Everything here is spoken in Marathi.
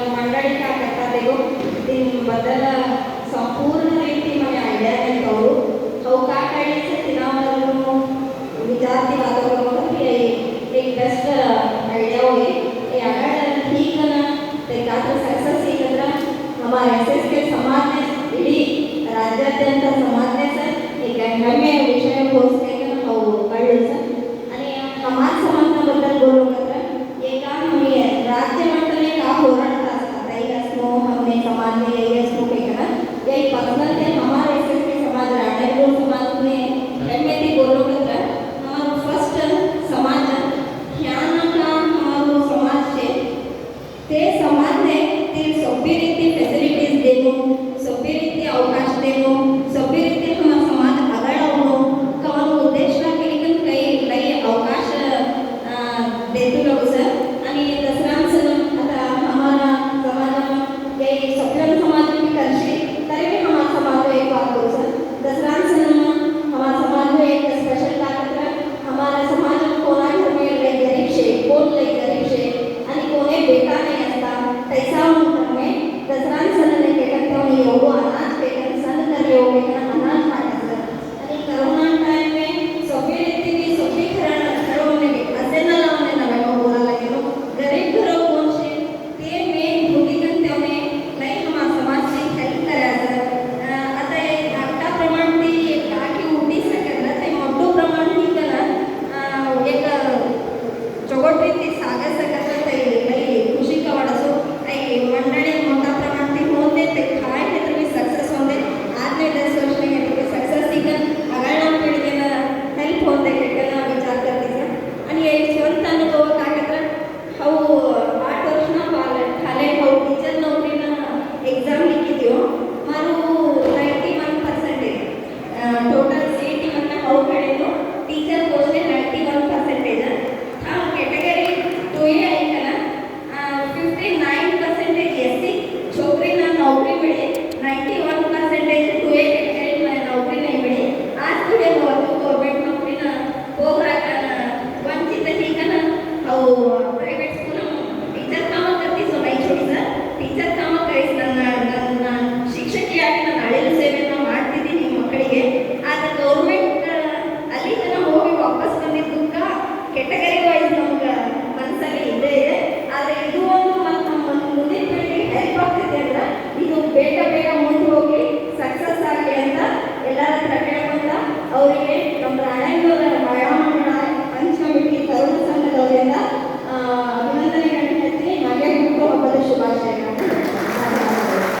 का करता देखो बदल सम्पूर्ण आईडिया करो अउ का आईडिया छे तिना विचार की बातों करो की एक डस्ट आईडिया हुई आडा तो ठीक है ना का तो सक्सेस ठीक न हमारा के समान राज्य समाजने ने देव सोपी रीती फैसिलिटीज सोपी रीती अवकाश देव सोपी रीती समाज आगळ्या उद्देशला केली काही नाही अवकाश देतो ಹೋಗಿ সকলকে